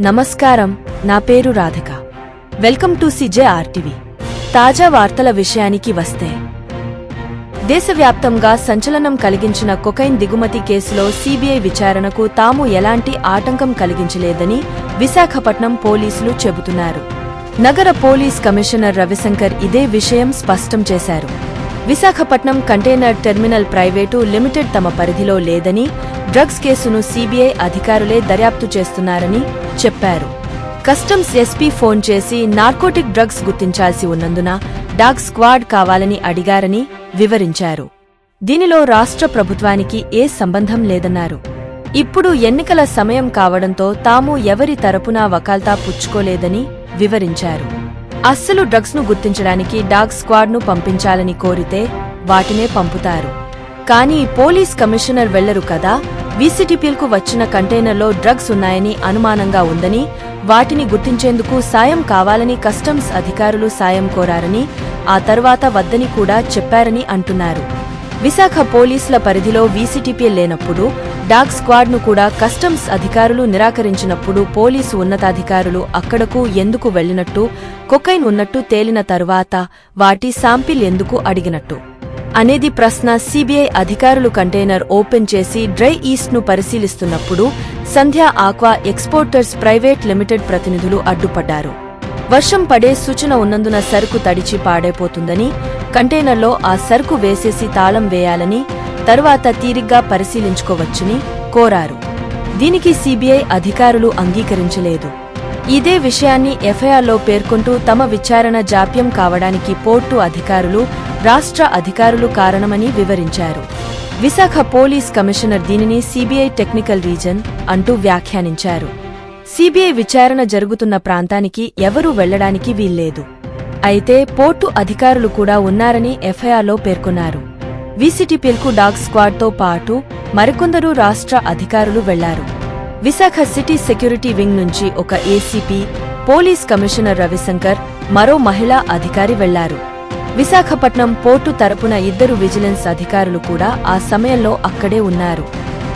నమస్కారం నా పేరు Radhika. Welcome to CJ RTV. తాజా వార్తల విషయానికి వస్తే దేశవ్యాప్తంగా సంచలనం కలిగించిన కొకైన్ దిగుమతి కేసులో సీబీఐ విచారణకు తాము ఎలాంటి ఆటంకం కలిగించలేదని విశాఖపట్నం పోలీసులు చెబుతున్నారు. నగర పోలీస్ కమిషనర్ రవిశంకర్ ఇదే విషయం స్పష్టం చేశారు. Visakhapatnam container terminal private limited తమ పరిధిలో లేదని డ్రగ్స్ కేసును సీబీఐ అధికారులే దర్యాప్తు చేస్తున్నారని చెప్పారు. కస్టమ్స్ ఎస్పీ ఫోన్ చేసి నార్కోటిక్ డ్రగ్స్ గుర్తించాల్సి ఉన్నందున డాగ్ స్క్వాడ్ కావాలని అడిగారని వివరించారు. దీనిలో రాష్ట్ర ప్రభుత్వానికి ఏ సంబంధం లేదన్నారు. ఇప్పుడు ఎన్నికల సమయం కావడంతో తాము ఎవరి తరపునా వకాల్తా పుచ్చుకోలేదని వివరించారు. అస్సలు డ్రగ్స్ను గుర్తించడానికి డాగ్ స్క్వాడ్ను పంపించాలని కోరితే వాటినే పంపుతారు. కానీ పోలీస్ కమిషనర్ వెళ్ళరు కదా. వీసీటీపీలకు వచ్చిన కంటైనర్లో డ్రగ్స్ ఉన్నాయని అనుమానంగా ఉందని వాటిని గుర్తించేందుకు సాయం కావాలని కస్టమ్స్ అధికారులు సాయం కోరారని ఆ తర్వాత వద్దని కూడా చెప్పారని అంటున్నారు. విశాఖ పోలీసుల పరిధిలో వీసీటీపీ లేనప్పుడు డాగ్ స్క్వాడ్ను కూడా కస్టమ్స్ అధికారులు నిరాకరించినప్పుడు పోలీసు ఉన్నతాధికారులు అక్కడకు ఎందుకు వెళ్ళినట్టు కొకైన్ ఉన్నట్టు తేలిన తరువాత వాటి శాంపిల్ ఎందుకు అడిగినట్టు అనేది ప్రశ్న సీబీఐ అధికారులు కంటైనర్ ఓపెన్ చేసి డ్రై ఈస్ట్ను పరిశీలిస్తున్నప్పుడు Sandhya aqua exporters private limited ప్రతినిధులు అడ్డుపడ్డారు. వర్షం పడే సూచన ఉన్నందున సరుకు తడిచి పాడైపోతుందని కంటైనర్లో ఆ సరుకు వేసేసి తాళం వేయాలని తరువాత తీరిగ్గా పరిశీలించుకోవచ్చని కోరారు. దీనికి సీబీఐ అధికారులు అంగీకరించలేదు. ఇదే విషయాన్ని ఎఫ్ఐఆర్లో పేర్కొంటూ తమ విచారణ జాప్యం కావడానికి పోర్టు అధికారులు రాష్ట్ర అధికారులు కారణమని వివరించారు. విశాఖ పోలీస్ కమిషనర్ దీనిని సీబీఐ టెక్నికల్ రీజన్ అంటూ వ్యాఖ్యానించారు. సీబీఐ విచారణ జరుగుతున్న ప్రాంతానికి ఎవరూ వెళ్ళడానికి వీల్లేదు. అయితే పోర్టు అధికారులు కూడా ఉన్నారని ఎఫ్ఐఆర్లో పేర్కొన్నారు. వీసీటీపీలకు డాగ్ స్క్వాడ్తో పాటు మరికొందరు రాష్ట్ర అధికారులు వెళ్ళారు. విశాఖ సిటీ సెక్యూరిటీ వింగ్ నుంచి ఒక ఏసీపీ పోలీస్ కమిషనర్ రవిశంకర్ మరో మహిళా అధికారి వెళ్ళారు. విశాఖపట్నం పోర్టు తరపున ఇద్దరు విజిలెన్స్ అధికారులు కూడా ఆ సమయంలో అక్కడే ఉన్నారు.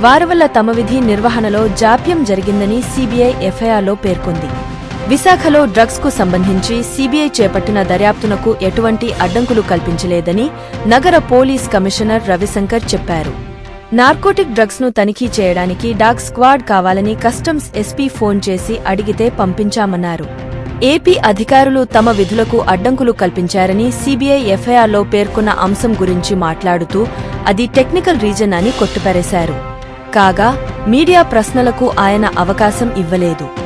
వారి వల్ల తమ విధి నిర్వహణలో జాప్యం జరిగిందని సీబీఐ ఎఫ్ఐఆర్లో పేర్కొంది. విశాఖలో డ్రగ్స్కు సంబంధించి సీబీఐ చేపట్టిన దర్యాప్తునకు ఎటువంటి అడ్డంకులు కల్పించలేదని నగర పోలీస్ కమిషనర్ రవిశంకర్ చెప్పారు. నార్కోటిక్ డ్రగ్స్ను తనిఖీ చేయడానికి డాగ్ స్క్వాడ్ కావాలని కస్టమ్స్ ఎస్పీ ఫోన్ చేసి అడిగితే పంపించామన్నారు. ఏపీ అధికారులు తమ విధులకు అడ్డంకులు కల్పించారని సీబీఐ ఎఫ్ఐఆర్లో పేర్కొన్న అంశం గురించి మాట్లాడుతూ అది టెక్నికల్ రీజన్ అని కొట్టుపారేశారు. కాగా మీడియా ప్రశ్నలకు ఆయన అవకాశం ఇవ్వలేదు.